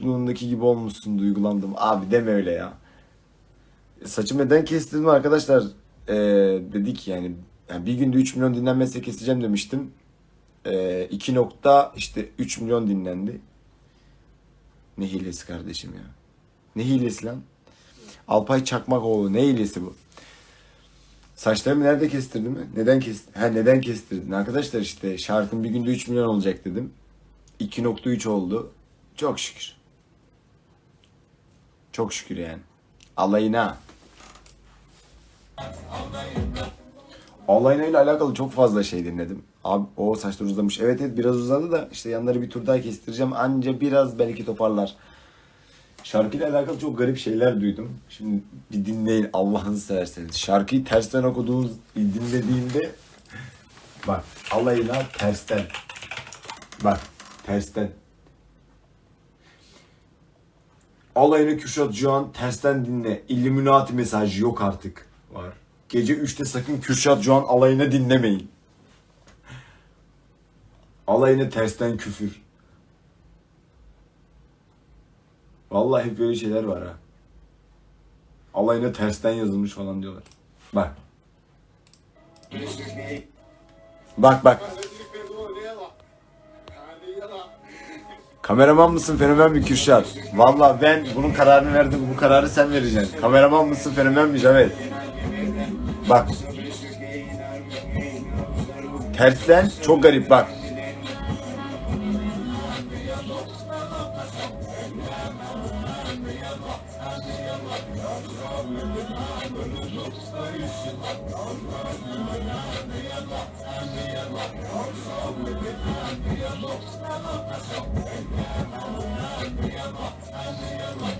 çocukluğundaki gibi olmuşsun duygulandım. Abi deme öyle ya. E, Saçımı neden kestirdim arkadaşlar? Ee, dedik yani, yani bir günde 3 milyon dinlenmezse keseceğim demiştim. Ee, 2 nokta işte 3 milyon dinlendi. Ne hilesi kardeşim ya. Ne hilesi lan? Alpay Çakmakoğlu ne hilesi bu? Saçlarımı nerede kestirdim mi? Neden kestin? Ha neden kestirdin? Arkadaşlar işte şarkım bir günde 3 milyon olacak dedim. 2.3 oldu. Çok şükür. Çok şükür yani. Alayına. Alayına ile alakalı çok fazla şey dinledim. Abi o saçlar uzamış. Evet evet biraz uzadı da işte yanları bir tur daha kestireceğim. Anca biraz belki toparlar. Şarkıyla alakalı çok garip şeyler duydum. Şimdi bir dinleyin Allah'ını severseniz. Şarkıyı tersten okuduğunuz dinlediğimde bak alayına tersten. Bak tersten. Alayını Kürşat Juan tersten dinle. Illuminati mesajı yok artık. Var. Gece 3'te sakın Kürşat Juan alayını dinlemeyin. Alayını tersten küfür. Vallahi hep böyle şeyler var ha. Alayına tersten yazılmış falan diyorlar. Bak. Bak bak. Kameraman mısın fenomen mi Kürşat? Vallahi ben bunun kararını verdim. Bu kararı sen vereceksin. Kameraman mısın fenomen mi Cavet? Bak. Tersten çok garip bak.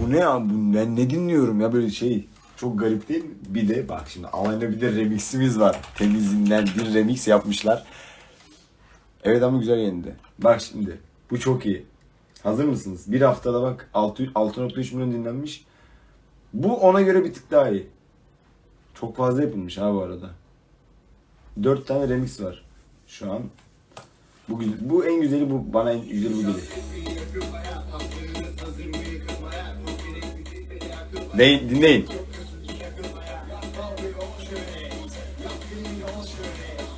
Bu ne ya? Bu ben ne dinliyorum ya böyle şey. Çok garip değil mi? Bir de bak şimdi Alayna bir de remiximiz var. Temizinden bir remix yapmışlar. Evet ama güzel yendi. Bak şimdi. Bu çok iyi. Hazır mısınız? Bir haftada bak 6 6.3 milyon dinlenmiş. Bu ona göre bir tık daha iyi. Çok fazla yapılmış ha bu arada. 4 tane remix var. Şu an. Bu, bu en güzeli bu. Bana en güzeli bu geliyor. Dinleyin, dinleyin.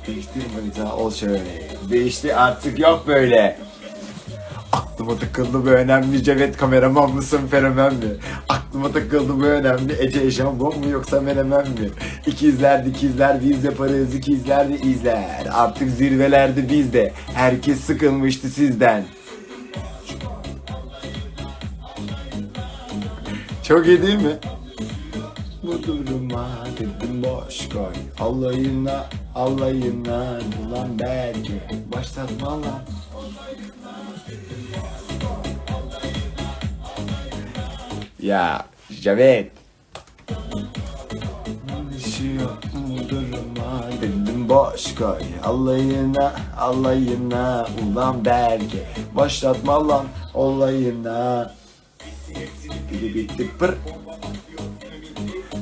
Değiştir manita ol şöyle. Değişti artık yok böyle. Aklıma takıldı bu önemli Cevet kameraman mısın fenomen mi? Aklıma takıldı bu önemli Ece eşambon mu yoksa menemen mi? İkizler dikizler biz yaparız ikizler de izler. Artık zirvelerde bizde. Herkes sıkılmıştı sizden. Çok iyi değil mi? Bu duruma dedim boş koy. Alayına alayına. Ulan belki. Başlatma lan. Ya Cavet Düşüyor bu duruma dedim boş koy. Alayına alayına. Ulan belki. Başlatma lan olayına Bitti bitti pır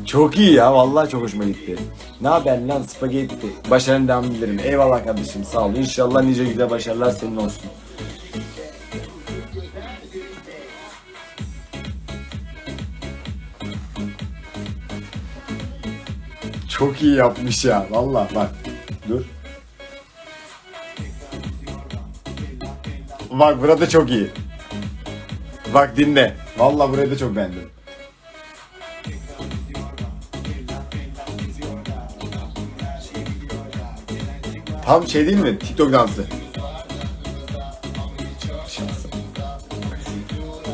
çok iyi ya vallahi çok hoşuma gitti. Ne haber lan spagetti? Başarın devam dilerim. Eyvallah kardeşim sağ ol. İnşallah nice güzel başarılar senin olsun. Çok iyi yapmış ya vallahi bak. Dur. Bak burada çok iyi. Bak dinle. Vallahi burayı da çok beğendim. Tam şey değil mi? TikTok dansı.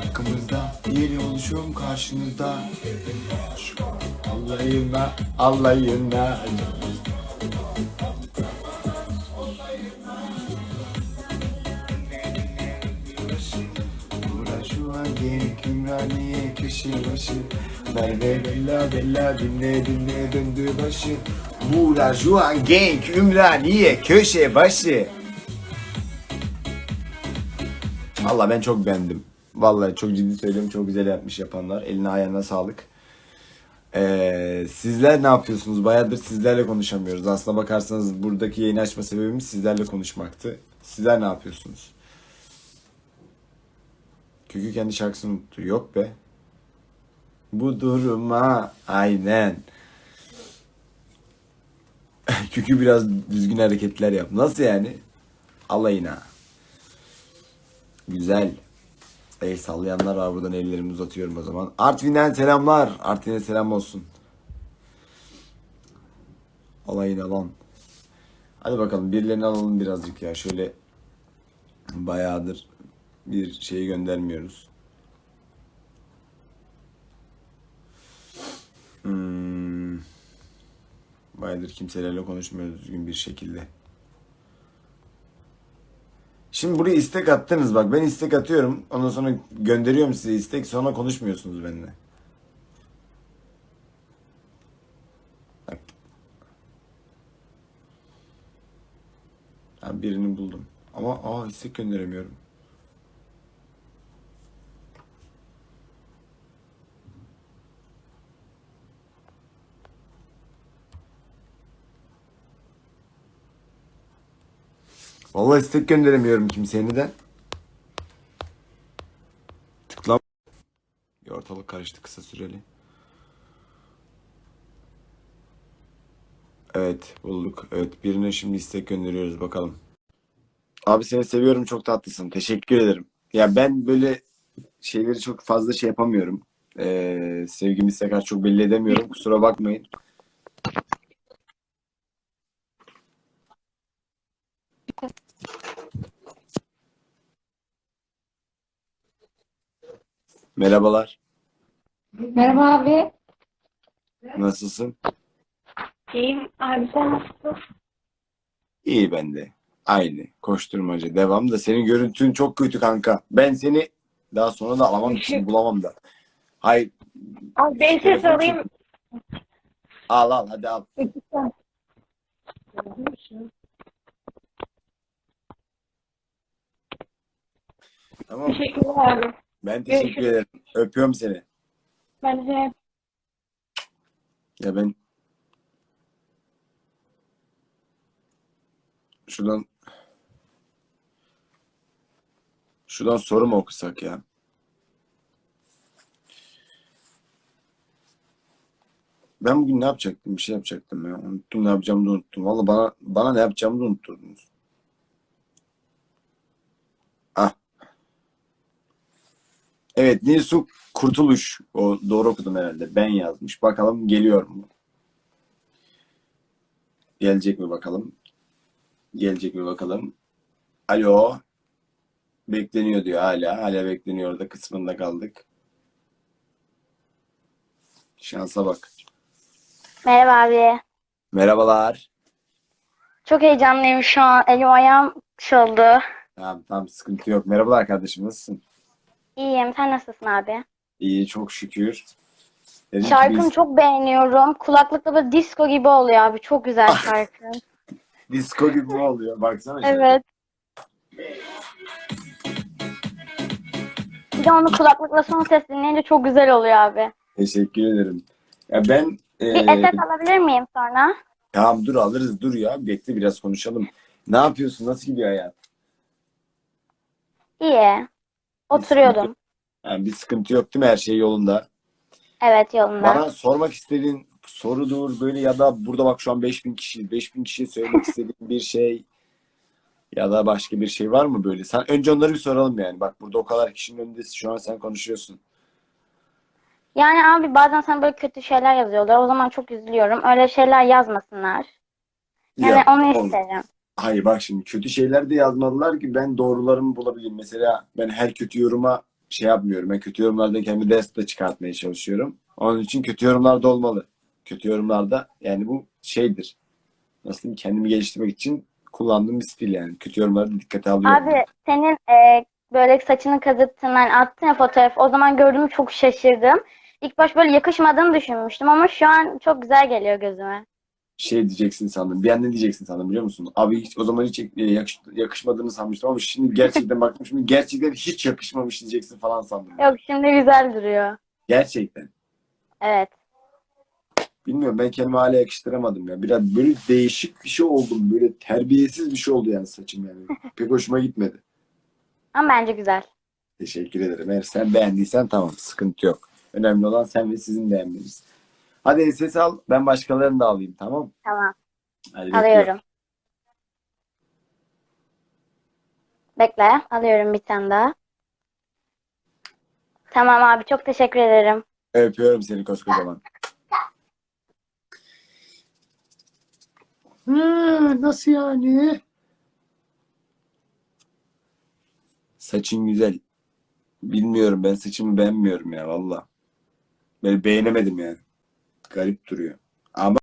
Hakkımızda yeni oluşum karşınızda. Allah'ına, Allah'ına. Ümraniye köşe başı Merve Bella Bella dinle dinle döndü başı Bura şu an genç Ümraniye köşe başı Valla ben çok beğendim. Vallahi çok ciddi söylüyorum çok güzel yapmış yapanlar. Eline ayağına sağlık. Ee, sizler ne yapıyorsunuz? Bayağıdır sizlerle konuşamıyoruz. Aslına bakarsanız buradaki yayın açma sebebimiz sizlerle konuşmaktı. Sizler ne yapıyorsunuz? Kökü kendi şarkısını unuttu. Yok be. Bu duruma aynen. Kökü biraz düzgün hareketler yap. Nasıl yani? Alayına. Güzel. El sallayanlar var buradan ellerimi uzatıyorum o zaman. Artvin'den selamlar. Artvin'e selam olsun. Alayına lan. Hadi bakalım birilerini alalım birazcık ya. Şöyle bayağıdır bir şeyi göndermiyoruz. Hmm. Bayağıdır kimselerle konuşmuyoruz düzgün bir şekilde. Şimdi buraya istek attınız bak ben istek atıyorum. Ondan sonra gönderiyorum size istek sonra konuşmuyorsunuz benimle. Ha, birini buldum. Ama aa istek gönderemiyorum. Vallahi istek gönderemiyorum kimseye neden? Tıklam. Ortalık karıştı kısa süreli. Evet bulduk. Evet birine şimdi istek gönderiyoruz bakalım. Abi seni seviyorum çok tatlısın. Teşekkür ederim. Ya ben böyle şeyleri çok fazla şey yapamıyorum. Ee, sevgimi istek çok belli edemiyorum. Kusura bakmayın. Merhabalar. Merhaba abi. Nasılsın? İyiyim. Abi sen nasılsın? İyi ben de. Aynı. Koşturmaca. Devam da senin görüntün çok kötü kanka. Ben seni daha sonra da alamam için bulamam da. Hayır. Abi ben ses alayım. Al al hadi al. Tamam. Teşekkürler abi. Ben teşekkür Görüşürüz. ederim. Öpüyorum seni. Ben de Ya ben şuradan şuradan soru mu okusak ya? Ben bugün ne yapacaktım? Bir şey yapacaktım ya. Unuttum ne yapacağımı da unuttum. Valla bana bana ne yapacağımı da unutturdunuz. Evet, Nilsu Kurtuluş. O doğru okudum herhalde. Ben yazmış. Bakalım geliyor mu? Gelecek mi bakalım? Gelecek mi bakalım? Alo. Bekleniyor diyor hala. Hala bekleniyor da kısmında kaldık. Şansa bak. Merhaba abi. Merhabalar. Çok heyecanlıyım şu an. Elim ayağım çıldı. Tamam tamam sıkıntı yok. Merhabalar kardeşim nasılsın? İyiyim. Sen nasılsın abi? İyi çok şükür. Dedim ki Şarkını biz çok beğeniyorum. Kulaklıkla böyle disco gibi oluyor abi. Çok güzel şarkı. disco gibi oluyor? Baksana. şöyle. Evet. Bir de onu kulaklıkla son ses dinleyince çok güzel oluyor abi. Teşekkür ederim. Ya ben Bir eee, eset alabilir miyim sonra? tamam dur alırız dur ya. Bekle biraz konuşalım. Ne yapıyorsun? Nasıl gidiyor hayat? İyi. Oturuyordum. Yani bir sıkıntı yok değil mi? Her şey yolunda. Evet yolunda. Bana sormak istediğin sorudur böyle ya da burada bak şu an 5000 kişi 5000 kişiye söylemek istediğin bir şey ya da başka bir şey var mı böyle? Sen önce onları bir soralım yani. Bak burada o kadar kişinin önündesin. Şu an sen konuşuyorsun. Yani abi bazen sana böyle kötü şeyler yazıyorlar. O zaman çok üzülüyorum. Öyle şeyler yazmasınlar. Yani Ya, onu isterim. Hayır bak şimdi kötü şeyler de yazmadılar ki ben doğrularımı bulabileyim. Mesela ben her kötü yoruma şey yapmıyorum. Ben kötü yorumlardan kendimi ders de çıkartmaya çalışıyorum. Onun için kötü yorumlar da olmalı. Kötü yorumlarda yani bu şeydir. Nasıl diyeyim kendimi geliştirmek için kullandığım bir stil yani. Kötü yorumları da dikkate alıyorum. Abi senin e, böyle saçını kazıttığından attın ya fotoğraf. O zaman gördüğümü çok şaşırdım. İlk baş böyle yakışmadığını düşünmüştüm ama şu an çok güzel geliyor gözüme. Şey diyeceksin sandım. Bir an ne diyeceksin sandım biliyor musun? Abi hiç, o zaman hiç e, yakış- yakışmadığını sanmıştım ama şimdi gerçekten baktım şimdi gerçekten hiç yakışmamış diyeceksin falan sandım. Yok şimdi güzel duruyor. Gerçekten. Evet. Bilmiyorum ben kendime hala yakıştıramadım ya. Biraz böyle değişik bir şey oldum. Böyle terbiyesiz bir şey oldu yani saçım yani. Pek hoşuma gitmedi. Ama bence güzel. Teşekkür ederim. Eğer sen beğendiysen tamam sıkıntı yok. Önemli olan sen ve sizin beğenmeniz. Hadi ses al ben başkalarını da alayım tamam Tamam. Hadi bekliyorum. Alıyorum. Bekle. Alıyorum bir tane daha. Tamam abi çok teşekkür ederim. Öpüyorum seni koskocaman. Ha, nasıl yani? Saçın güzel. Bilmiyorum ben saçımı beğenmiyorum ya valla. Böyle beğenemedim yani. Garip duruyor. Ama